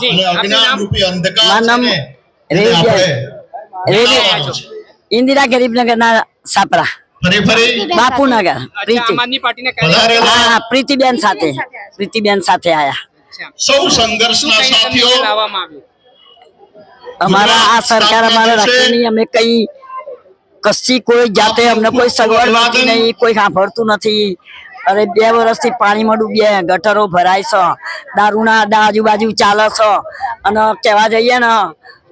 જી, અને આપનું અજ્ઞાન નામ? રૂપી અંધકાર મારું છે નામ ને એને રેવિયા. આપણે રેવી હટાવવાનો છે. ઇન્દિરા ગરીબનગરના સાપરા ફરી ફરી બાપુનગર અચ્છા પ્રીતિ આમ આદમી પાર્ટીને ક્યારે વધારેલા હા પ્રીતિબેન સાથે પ્રીતિબેન સાથે આયા અચ્છા. સૌ શું સંઘર્ષના કઈ તમને સાથીઓ લાવવામાં આવ્યું અમારા આ સરકાર અમારે રાખી નહીં અમે કઈ કશી કોઈ જાતે અમને કોઈ સગવડ નથી નહીં કોઈ સાંભળતું નથી અરે બે વર્ષથી પાણીમાં ડૂબીએ ગટરો ભરાય છે દારૂના અડ્ડા આજુબાજુ ચાલે છે. અને કહેવા જઈએ ને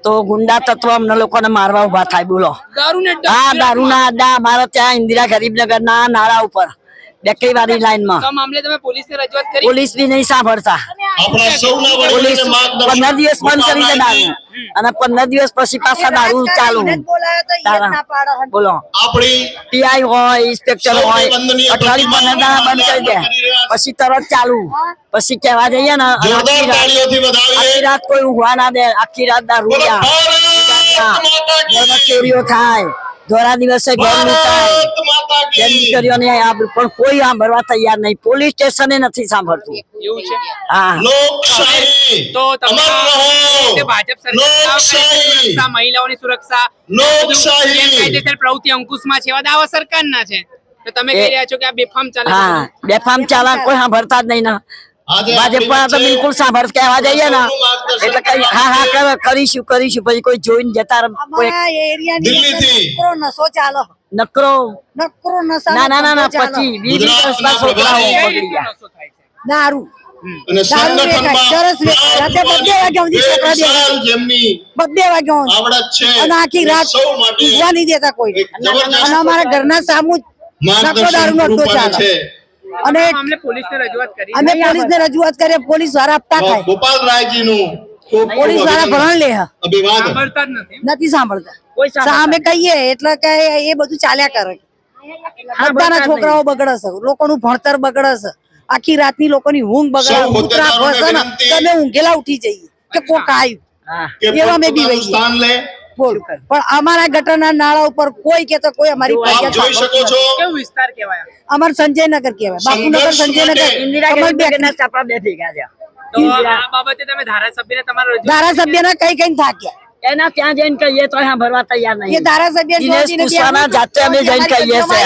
તો ગુંડા તત્વ અમને લોકોને મારવા ઊભા થાય બોલો. હા દારૂના આડા અમારા ત્યાં ઇન્દિરા ગરીબનગરના નાળા ઉપર. બેકરી વાળી લાઈનમાં. મામલે તમે પોલીસને રજૂઆત કરી? પોલીસ બી નહીં સાંભળતા. આપણા પોલીસ પંદર દિવસ બંધ કરી દે દારૂ અને પંદર દિવસ પછી પાછા દારૂ ચાલુ. બોલો. આપણી પીઆઈ હોય ઇન્સ્પેક્ટર હોય અઠવાડિયું પંદર દાડા બંધ કરી દે. પછી તરત ચાલુ. પછી કેવા જઈએ ને આખી રાત- કોઈ ઊંઘવા ના દે. આખી રાત દારૂ ચોરીઓ થાય. ધોરા દિવસે દીકરીઓને પણ કોઈ સાંભળવા તૈયાર નહીં. પોલીસ સ્ટેશને નથી સાંભળતું. એવું છે? હા. તો તમે અમર રહો. તે ભાજપ સરકાર મહિલાઓની સુરક્ષા. ગેરકાયદેસર પ્રવૃત્તિ અંકુશમાં છે એવા દાવા સરકારના છે. તો તમે કહી રહ્યા છો કે આ બેફામ ચાલે બેફામ ચાલા કોઈ સાંભળતા જ નહીં ને. ભાજપ પણ તો બિલકુલ સાંભળ કહેવા જઈએ ને. એટલે કઈ હા હા કરો કરીશું કરીશું. પછી કોઈ જોઈને જતા. નકરો નસો ચાલો. નકરો. નકરો નસો ના ના ના ના પછી વીસ ગુજરાતના વર્ષના છોકરાઓ પકડી ગયા. દારૂ. ઘરના સામુ દારૂ નો અડ્ડો ચાલે. છે. અને અમે પોલીસને રજૂઆત કરી. અમે પોલીસને રજૂઆત કરીએ પોલીસ દ્વારા આપતા થાય. ગોપાલ રાયજીનું ખૂબ ખૂબ પોલીસ દ્વારા ભરણ લે સાંભળતા જ નથી. નથી સાંભળતા. સામે કહીએ એટલે કે એ બધું ચાલ્યા કરે. બધાના છોકરાઓ બગડે છે. લોકોનું ભણતર બગડે છે. આખી રાતની લોકોની ઊંઘ બગડે હોદ્દેદારોને ફસે ને. અમે ઊંઘેલા ઉઠી જઈએ. કે કોક આવ્યું. એવા મેં બી સ્થાન લે. બોલ. પણ અમારા ગટરના નાળા ઉપર કોઈ કેતો કોઈ અમારી ફરિયાદ જોઈ શકો છો કેવો વિસ્તાર કહેવાય અમાર સંજયનગર કહેવાય. બાપુનગર સંજયનગર. ઇન્દિરા ચાપા બે ભેગા છે તો આ બાબતે તમે ધારાસભ્યને તમારો ધારાસભ્યને કઈ કઈ થાક્યા. એના ત્યાં જઈને કહીએ તો સાંભળવા તૈયાર નહીં. ધારાસભ્ય દિનેશ જાતે અમે જઈને કહીએ છે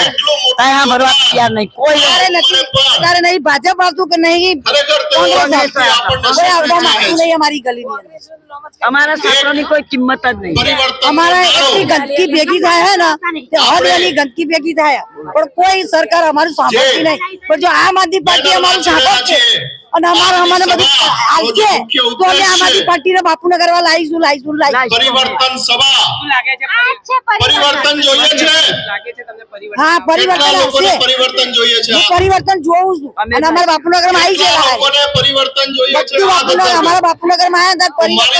અહીંયા ભરવા તૈયાર નહીં. કોઈ નથી. તારે નહીં ભાજપ આવતું કે નહીં? અમારી ગલીની અમારા છોકરાની કોઈ કિંમત જ નહીં. અમારા. એટલી ગંદકી ભેગી થાય હે ને તે હદ ગંદકી ભેગી થાય. પણ કોઈ સરકાર અમારું સાંભળતી નહીં. પણ જો આમ આદમી પાર્ટી અમારું સાંભળશે. અને અમારે અમારે બધું આવશે તો અમે આમ આદમી પાર્ટીને બાપુને કરવા લાવીશું લાવીશું લાવીશું પરિવર્તન સભા. શું લાગે છે પરિવર્તન જોઈએ છે. લાગે છે તમને પરિવર્તન હા પરિવર્તન આવશે. પરિવર્તન જોઈએ છે? પરિવર્તન જોઉં છું. અને અમારા બાપુનગરમાં આવી ગયા લોકોને પરિવર્તન જોઈએ છે? બાપુનગર અમારા બાપુનગરમાં આવ્યા હતા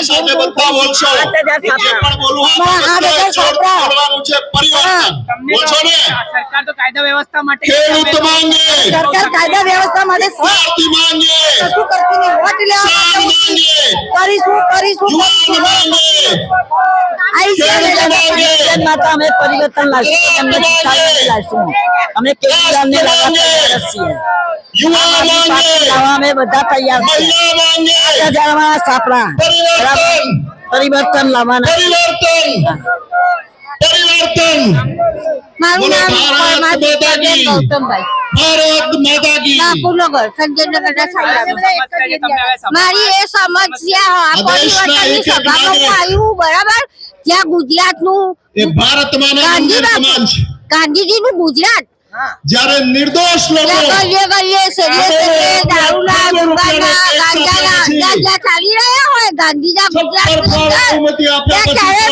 સાથે પરિવર્તન બધા બોલશો. જે પણ બોલવું આમાં આ આઠ છોકરા. બોલવાનું છે પરિવર્તન. બોલશો ને? સરકાર તો કાયદા વ્યવસ્થા માટે ખેડૂત માંગે. સરકાર કાયદા વ્યવસ્થા માટે શું માંગે. કરતી નહીં? વોટ લેવા કરીશું કરીશું. યુવાન માંગે. તો અમે પરિવર્તન લાવીશું અમે કેજરીવાલને છીએ. બધા તૈયાર છીએ. સાપડા પરિવર્તન. પરિવર્તન લાવવાના. પરિવર્તન. પરિવર્તન. મારું નામ ભારત પરમાર ગૌતમભાઈ. ભારત માતા કી બાપુનગર મારી એ સમસ્યા પરિવર્તનની સભામાં આવ્યું બરાબર? ત્યાં ગુજરાતનું ભારતમાં ગાંધીજીનું ગુજરાત. જ્યારે નિર્દોષ લોકો ચાલી રહ્યા હોય ગાંધીના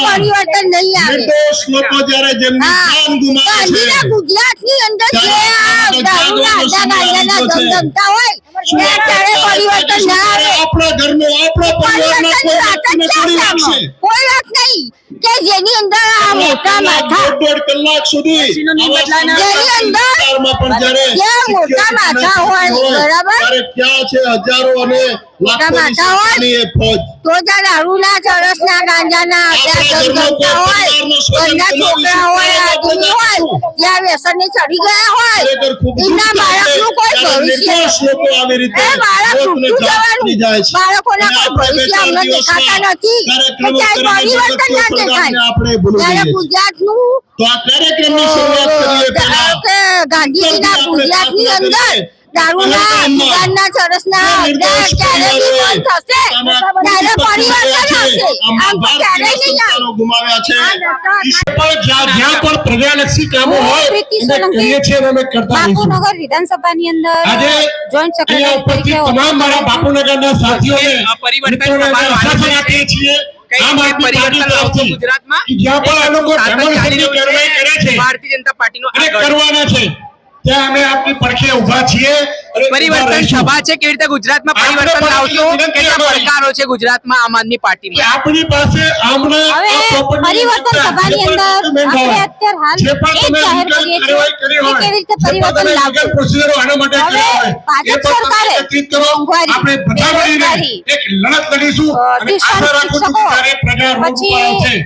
પરિવર્તન નહીં આવે. નિર્દોષ લોકો જ્યારે જેમની જાન ગુમાવે ગાંધીના ગુજરાતની અંદર જે દારૂના જાગવાનો ગાંજાના ધમધમતા હોય ક્યારે પરિવર્તન ના આવે આપણા ઘરનો આપણા પરિવારના કોઈ વ્યક્તિને વાત નહીં કે જેની અંદર આ મોટા માથા દોઢ કલાક સુધી. જેની અંદર પણ જ્યારે મોટા માથા હોય, બરાબર? ત્યારે ક્યાં છે હજારો અને માતા હોય. તો ત્યાં દારૂના ચરસના ગાંજાના ત્યાં ગંગા હોય ઘરના છોકરા હોય આદમી હોય ત્યાં વ્યસનને ચડી ગયા હોય દુઃખ બાળકનું કોઈ. ભવિષ્ય એ બાળક મોતને જવાનું. બાળકોના કોઈ ભવિષ્ય અમને દેખાતા નથી. ક્યાંય પરિવર્તન ના દેખાય. ત્યારે ગુજરાતનું ગાંધીજીના ગુજરાતની અંદર. દારૂના દુકાનના ચરસના જે નિર્દોષ અડ્ડા ક્યારે પરિવારોએ બંધ થશે. ત્યારે કુટુંબ આવશે. આમ તો ક્યારેય નહીં આવે. ગુમાવ્યા છે. પણ જ્યાં જ્યાં પણ પ્રજાલક્ષી કામો હોય પ્રીતિ કરીએ છીએ અને કરતા બાપુનગર વિધાનસભાની અંદર આજે જોઈન્ટ સેક્રેટરી ઉપસ્થિત તમામ મારા બાપુનગરના સાથીઓને આ પરિવર્તન છીએ ગુજરાતમાં? જ્યાં પણ આ લોકો કાર્યવાહી કરે છે ભારતીય જનતા પાર્ટીનો. કરવાના છે. ત્યાં અમે આપની પડખે ઊભા છીએ. પરિવર્તન સભા છે કેવી રીતે ગુજરાતમાં પરિવર્તન લાવશો? કેટલા પડકારો છે ગુજરાતમાં આમ આદમી પાર્ટીમાં? આપણી પાસે પરિવર્તન સભાની અંદર આપણે અત્યારે હાલ એ જાહેર કરીએ છીએ કે કેવી રીતે પરિવર્તન લાવવું. હવે ભાજપ સરકારે મોંઘવારી, બેરોજગારી, એક લડત લડીશું અને આશા રાખું છું કે પ્રજા રોડ ત્યારે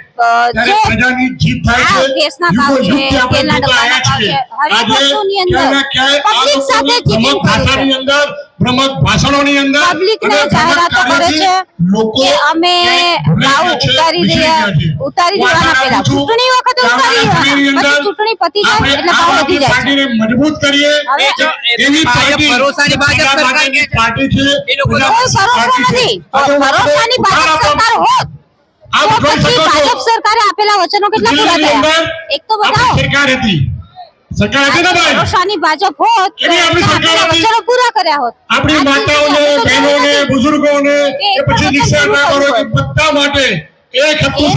જે પ્રજાની જીત થાય છે ગેસના ભાવ છે, તેલના ડબ્બાના ભાવ છે. હરેક વસ્તુની અંદર public સાથે લોકોની ભાષાની અંદર ભ્રમક ભાષણોની અંદર પબ્લિકને જાહેરાતો કરે છે લોકો કે અમે ભાવ ઉતારી રહ્યા ઉતારી દેવાના પહેલા ચૂંટણી વખતે ઉતારી દેવાના પછી ચૂંટણી પતી જાય એટલે ભાવ વધી જાય પાર્ટીને મજબૂત કરીએ. એવી પાર્ટી ભરોસાની ભાજપ સરકાર કે પાર્ટી છે. એ લોકો ભરોસો નથી. ભરોસાની ભાજપ સરકાર હોત. આપ જોઈ શકો છો. ભાજપ સરકારે આપેલા વચનો કેટલા પૂરા થયા? એક તો બતાવો. સરકાર હતી. સરકાર ભાજપ હોત એની આપણી સરકાર પૂરા કર્યા હોત. આપણી માતાઓને બહેનોને બુઝુર્ગોને કે પછી રિક્ષા ડ્રાઈવરો બધા માટે એક હતું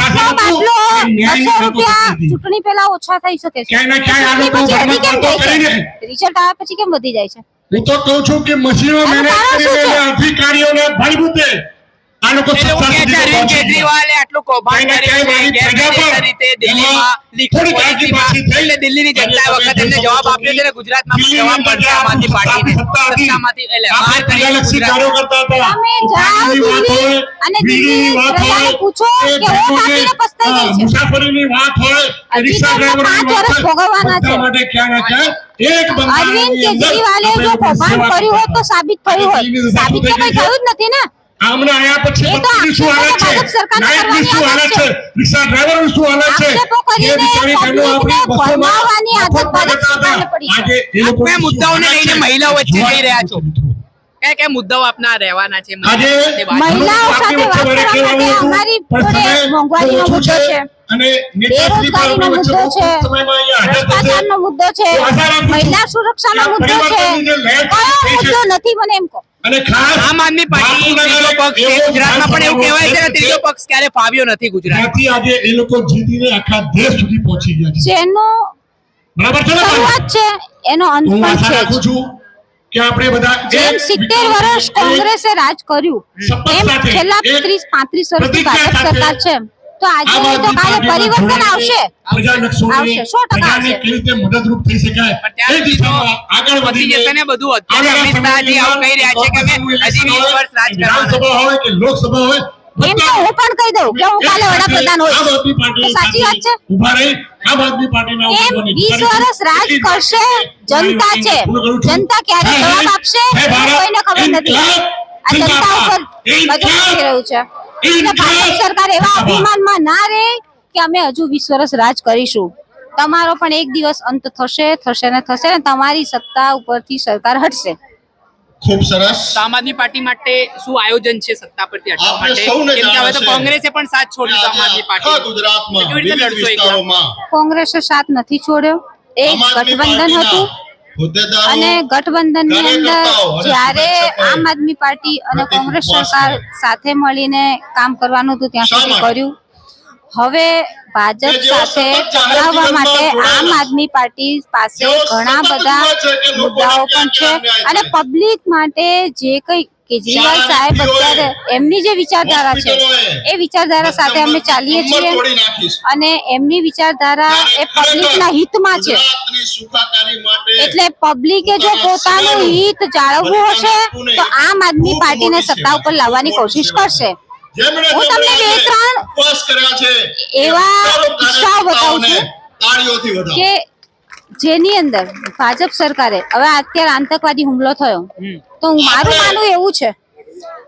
ચૂંટણી પહેલા ઓછા થઈ શકે છે. ક્યાંય ના ક્યાંય કરીને. રિઝલ્ટ આવ્યા પછી કેમ વધી જાય છે? હું તો કહું છું કે મશીનો મેનેજ કરીને અધિકારીઓને ભરભૂતે આ લોકો. કેજરીવાલે આટલું કૌભાંડ દિલ્હીની વખત એમને જવાબ આપ્યો છે ગુજરાતમાં જવાબ મળશે પાર્ટીને એટલે વાત હોય. મુસાફરીની વાત રિક્ષા ભોગવવાના માટે ક્યાં ને ક્યાં એક અરવિંદ કેજરીવાલે જો કૌભાંડ કર્યું હોત તો સાબિત થયું હોત. સાબિત તો કઈ થયું જ નથી ને. આમને આયા પછી એ શું હાલત છે? નાયક નાઇટની શું હાલત છે. રિક્ષા ડ્રાઈવરની શું હાલત છે? એ બિચારી બહેનો આપણી બસોમાં આદત પડી. આજે એ શું મુદ્દાઓને લઈને મહિલાઓ વચ્ચે જઈ રહ્યા છો? કયા કયા મુદ્દાઓ આપના રહેવાના છે? આજે મહિલાઓ સાથે વાત કરવા અમારી જોડે મોંઘવારીનો મુદ્દો છે અને બેરોજગારીનો મુદ્દો છે. ભ્રષ્ટાચારનો મુદ્દો છે. મહિલા સુરક્ષાનો મુદ્દો છે. કયો મુદ્દો નથી મને એમ કહો. અને ખાસ આમ આદમી પાર્ટી ત્રીજો પક્ષ છે. ગુજરાતમાં પણ એવું કહેવાય છે કે ત્રીજો પક્ષ ક્યારે ફાવ્યો નથી ગુજરાત. ત્યાંથી આજે એ લોકો જીતીને આખા દેશ સુધી પહોંચી ગયા છે. જેનો બરાબર છે? શરૂઆત છે એનો અંત પણ છે. હું છું કે આપણે બધા જેમ એક સિત્તેર વિકાસ વર્ષ કોંગ્રેસે રાજ કર્યું એમ છેલ્લા એક ત્રીસ પાંત્રીસ વર્ષથી પ્રતિજ્ઞા ભાજપ સરકાર છે. તો આજે તો કાલે પરિવર્તન આવશે. આવશે, સો ટકા પ્રજાને આવશે. કેવી રીતે મદદરૂપ થઈ શકાય એ દિશામાં આગળ વધી જશે ને બધું અત્યારે અમિત શાહજી આવું કહી રહ્યા છે કે અમે હજી વીસ વર્ષ રાજ વિધાનસભા હોય કે લોકસભા હોય એમ તો હું પણ કહી દઉં કે હું કાલે વડાપ્રધાન તો સાચી વાત છે. ઊભા રહી આમ આદમી પાર્ટીના એમ ઉમેદવારની વીસ ફરીથી વર્ષ રાજ કરશે જનતા છે. જનતા ક્યારે જવાબ આપશે? કોઈને ખબર નથી. આ જનતા ઉપર બધું થઈ રહ્યું છે. એટલે સરકાર એવા અભિમાનમાં ના રહે કે અમે હજુ વીસ વર્ષ રાજ કરીશું. તમારો પણ એક દિવસ અંત થશે થશે ને થશે ને તમારી સત્તા ઉપરથી સરકાર હટશે. ખૂબ સરસ. આમ આદમી પાર્ટી માટે શું આયોજન છે સત્તા પરથી હટવા માટે? કેમ કે હવે તો કોંગ્રેસે પણ સાથ છોડ્યો આમ આદમી પાર્ટી ગુજરાતમાં વિવિધ વિસ્તારોમાં. કોંગ્રેસે સાથ નથી છોડ્યો. એક ગઠબંધન હતું. અને ગઠબંધનની અંદર જ્યારે આમ આદમી પાર્ટી અને કોંગ્રેસ સરકાર સાથે મળીને કામ કરવાનું હતું ત્યાં સુધી કર્યું. હવે ભાજપ સાથે ટકરાવવા માટે આમ આદમી પાર્ટી પાસે ઘણા બધા મુદ્દાઓ પણ છે. અને પબ્લિક માટે જે કઈ કેજરીવાલ સાહેબ અત્યારે એમની જે વિચારધારા છે એ વિચારધારા સાથે અમે ચાલીએ છીએ. અને એમની વિચારધારા એ પબ્લિકના હિતમાં છે. એટલે પબ્લિકે જો પોતાનું હિત જાળવવું હશે તો આમ આદમી પાર્ટીને સત્તા ઉપર લાવવાની કોશિશ કરશે. જેમણે હું તમને બે ત્રણ ઉપવાસ કર્યા છે એવા કિસ્સાઓ બતાવું છું તાળીઓથી વધાવો. કે જેની અંદર ભાજપ સરકારે હવે અત્યારે આતંકવાદી હુમલો થયો. તો હું મારું માનવું એવું છે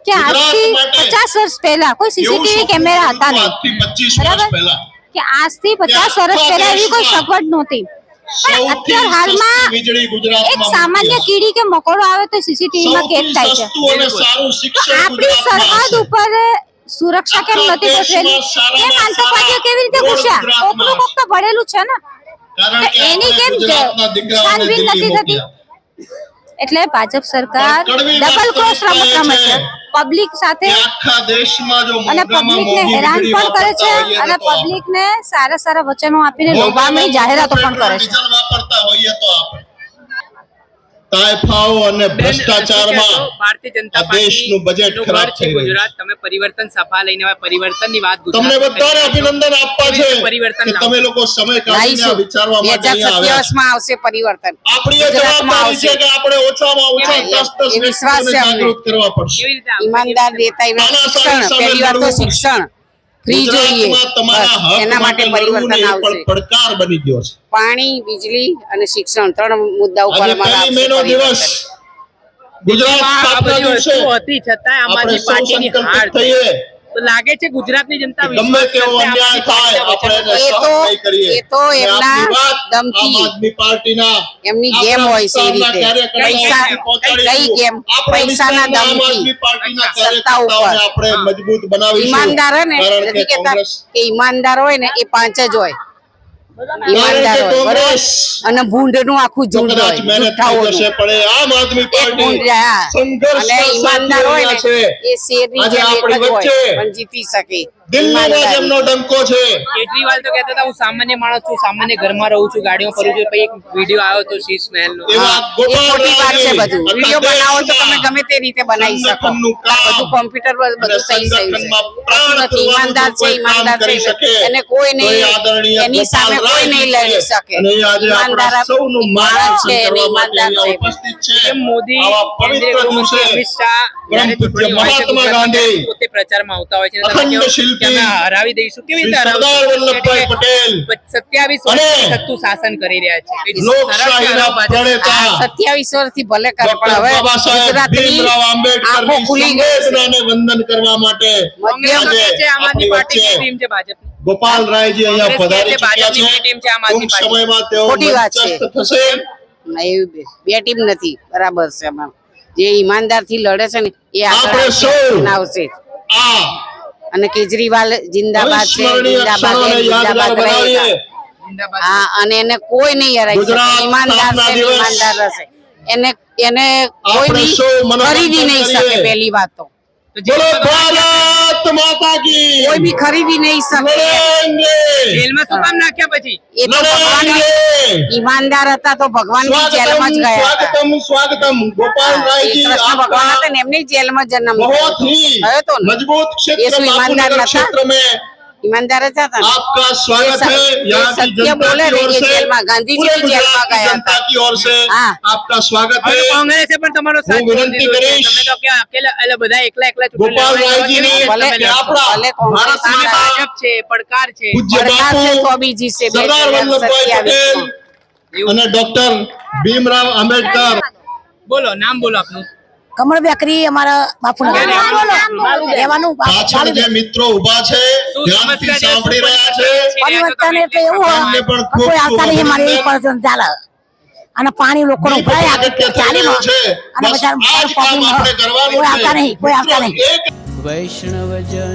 કે આજથી પચાસ વર્ષ પહેલા કોઈ સીસીટીવી કેમેરા હતા નહીં. આજથી 25 વર્ષ બરાબર? કે આજથી પચાસ વર્ષ પહેલા એવી કોઈ સગવડ નહોતી. અત્યારે હાલમાં એક સામાન્ય કીડી કે મકોડો આવે તો સીસીટીવી માં કેદ થાય છે. સસ્તું અને સારું તો શિક્ષણ આપણી સરહદ ઉપર સુરક્ષા કેમ નથી ગોઠવેલી? કેમ આતંકવાદીઓ કેવી રીતે ઘૂસ્યા કોકનું કોક તો ભરેલું છે ને. એની કેમ છાનબીન નથી થતી? એટલે ભાજપ સરકાર ડબલ ક્રોસ રમત રમે છે. પબ્લિક સાથે અને પબ્લિકને હેરાન પણ કરે છે અને પબ્લિકને સારા સારા વચનો આપીને લોભામણી જાહેરાતો પણ કરે છે ડીઝલ વાપરતા હોઈએ તો આપણે તાયફાઓ અને ભ્રષ્ટાચારમાં ભારતીય જનતા દેશનું બજેટ ખરાબ થઈ રહ્યું ગુજરાત. તમે પરિવર્તન સભા લઈને આવ્યા પરિવર્તનની વાત તમને બધાને અભિનંદન આપવા છે પરિવર્તન તમે લોકો સમય કાઢીને વિચારવા માટે અહીંયા આવ્યા છો. માં આવશે પરિવર્તન. આપણી જવાબદારી છે આવશે. કે આપણે ઓછામાં ઓછા એ- દસ દસ વિશ્વાસ છે જાગૃત કરવા પડશે? ઈમાનદાર દેતા એવા શિક્ષણ સામે પહેલી વાત તો શિક્ષણ. ફ્રી જોઈએ. એના માટે પરિવર્તન આવશે. પડકાર બની ગયો છે. પાણી વીજળી અને શિક્ષણ ત્રણ મુદ્દા ઉપર અમારા દિવસ. ગુજરાત સ્થાપના દિવસે હતી આદમી સૌ પાર્ટીની હાર થઈ. તો લાગે છે ગુજરાતની જનતા ગમે તેવો અન્યાય થાય આપણે સહન એ તો- નહીં કરીએ એ તો એમના દમથી આમ આદમી પાર્ટીના એમની ગેમ હોય છે એ રીતે. પૈસા- કઈ ગેમ? પૈસાના દમથી. સત્તા ઉપર. આપણે મજબૂત બનાવીશું ઈમાનદાર હોય ને નથી કેતા કે ઈમાનદાર હોય ને એ પાંચ જ હોય ઈમાનદાર હોય. અને ભૂંડનું આખું ઝુંડ હોય આમ આદમી પાર્ટી સંઘર્ષ ઈમાનદાર હોય એ શેરની જેમ એક આપણી જ હોય પણ જીતી શકે. દિલ્હીમાં જેમનો ડંકો છે. કેજરીવાલ તો કહેતા હતા હું સામાન્ય માણસ છું સામાન્ય ઘરમાં રહું છું ગાડીઓ ફરું છું. પછી એક વીડિયો આવ્યો તો શીશ મહેલનો એવા ખોટી વાત છે બધું. આખા વીડિયો બનાવો તો તમે ગમે તે રીતે બનાવી શકો. બધું કોમ્પ્યુટર પર બધું થઈ ગયું છે. ઈમાનદાર છે ઈમાનદાર છે. શકે, એને કોઈ નહીં એની સામે કોઈ નહીં. લડી શકે. અને એ આજે ઈમાનદાર સૌનું માણસ છે ઈમાનદાર છે. મોદી કેન્દ્રીય ગૃહમંત્રી અમિત શાહ જ્યારે પરમ પૂજ્ય ચૂંટણી હોય છે મહાત્મા ગાંધી, પોતે પ્રચારમાં આવતા હોય છે અખંડ શિલ્પી હરાવી દઈશું. કેવી રીતે સરદાર વલ્લભભાઈ પટેલ. સત્યાવીસ અને વર્ષથી સત્તું શાસન કરી રહ્યા છે. લોકશાહીના પ્રણેતા. સત્યાવીસ વર્ષથી ભલે કરે પણ હવે ગુજરાતની આંખો ખુલી ગઈ વંદન કરવા માટે આજે આમ પાર્ટી ટીમ છે ભાજપ ગોપાલ રાયજી અહીંયા પધારી ચૂક્યા છે. ટીમ છે આમ આદમી પાર્ટી. સમયમાં તેઓ ખોટી વાત છે. મંચસ્થ થશે. ના, બે ટીમ નથી. બરાબર છે એમાં જે ઈમાનદારથી લડે છે ને એ આગળ આવશે, અને કેજરીવાલ જિંદાબાદ છે જિંદાબાદ હા અને એને કોઈ નહીં હરાય ઈમાનદાર છે ઈમાનદાર રહેશે એને એને કોઈ ખરીદી નહીં શકે પેલી પહેલી વાત તો. બોલો નાખ્યા પછી? એ ભગવાન ઈમાનદાર હતા તો ભગવાન જેલમાં જ ગયા સ્વાગતમ સ્વાગતમ. ગોપાલરાયજી કૃષ્ણ ભગવાન હતા એમને જેલમાં જન્મ બહુ હવે તો મજબૂત ઈમાનદાર ક્ષેત્ર મેં ईमानदार बापूनगर नथा? क्षेत्र में ઈમાનદાર જ હતા ને आपका स्वागत ये है सत्य यहाँ की जनता बोले की रे, ओर ये से जेल में गांधी जी पूरे भी जेल में गुजरात की गया जनता था। की ओर से हाँ। आपका स्वागत હવે है તો કોંગ્રેસે પણ તમારો સાથ હું છોડી વિનંતી દીધો છે. કરીશ. તમે તો કે અકેલા એટલે બધા એકલા એકલા ચૂંટણી ગોપાલ લડવા રાયજીને કેવી રીતે ભલે- તમે કે લડશો? આપણા ભલે કોંગ્રેસ સામે ભારત માતા ભાજપ છે પડકાર છે પૂજ્ય પડકાર છે તો બાપુ બી જીતશે બે સરદાર હજાર વલ્લભભાઈ સત્યાવીસ પટેલ અને ડોક્ટર ભીમરાવ આંબેડકર બોલો નામ બોલો આપનું કમળ બેકરી અમારા બાપુનગર રહેવાનું પાછળ જે મિત્રો ઊભા છે ધ્યાનથી સાંભળી રહ્યા છે. પરિવર્તન એટલે એવું હોય. એમને પણ કે કોઈ આવતા નહીં મારે એક ચાલે. અને પાણી લોકો અગત્ય ચાલીમાં. છે. અને બધા કોઈ આવતા. નહીં કોઈ આવતા નહીં. વૈષ્ણવજન